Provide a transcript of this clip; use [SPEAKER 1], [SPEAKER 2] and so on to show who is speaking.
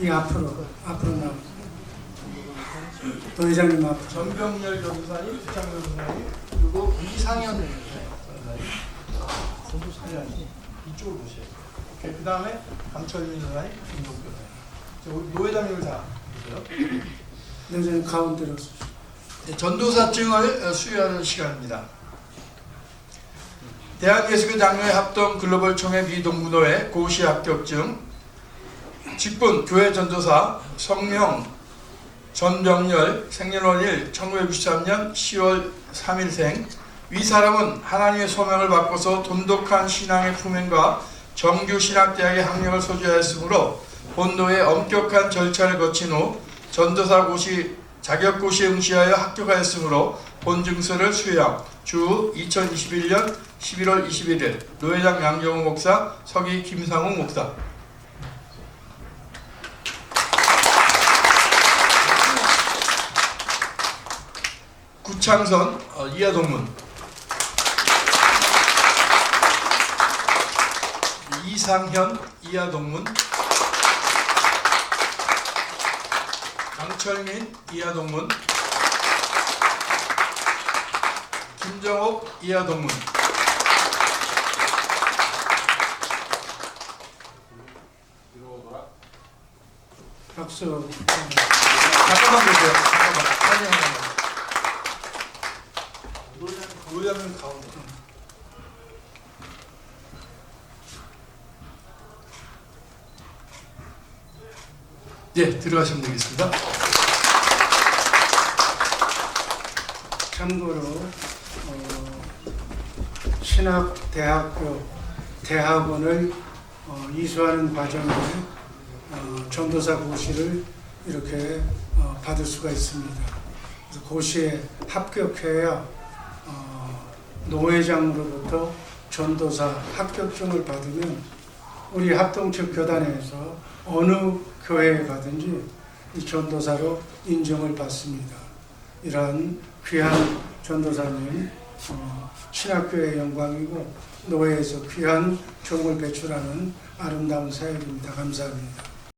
[SPEAKER 1] 이 앞으로 앞으로 나 도회장님 앞으로
[SPEAKER 2] 전병열 변호사님, 부장 변호사님, 그리고 이상현. 전도사님 이쪽으로 보세요. 오케이. 그 다음에 강철민 변호사님, 김동 우리 노회장님을 다 보세요.
[SPEAKER 1] 내전 가운데로.
[SPEAKER 2] 네, 전도사증을 어, 수여하는 시간입니다. 대한예수교 장로회 합동 글로벌 총회 비동문호회 고시 합격증 직분 교회 전도사 성명 전병열 생년월일 1993년 10월 3일생. 위 사람은 하나님의 소명을 바꿔서 돈독한 신앙의 품행과 정규 신학대학에 학력을 소지하였으므로 본도의 엄격한 절차를 거친 후 전도사 고시 자격 고시에 응시하여 합격하였으므로 본증서를 수여함. 주 2021년 11월 21일 노회장 양정호 목사 서기 김상욱 목사 구창선 어, 이하 동문. 이상현 이하 동문. 강철민 이하 동문. 김정옥 이하 동문.
[SPEAKER 1] 박수.
[SPEAKER 2] 잠깐만 보세요. 잠깐만 사진 하나만 노래자는 가운데 예 들어가시면 되겠습니다
[SPEAKER 1] 참고로 어, 신학대학교 대학원을 어, 이수하는 과정에 어, 전도사 고시를 이렇게 어, 받을 수가 있습니다. 고시에 합격해야 어, 노회장으로부터 전도사 합격증을 받으면 우리 합동측 교단에서 어느 교회에 가든지 이 전도사로 인정을 받습니다. 이러한 귀한 전도사님 어, 신학교의 영광이고 노예에서 귀한 종을 배출하는 아름다운 사역입니다. 감사합니다.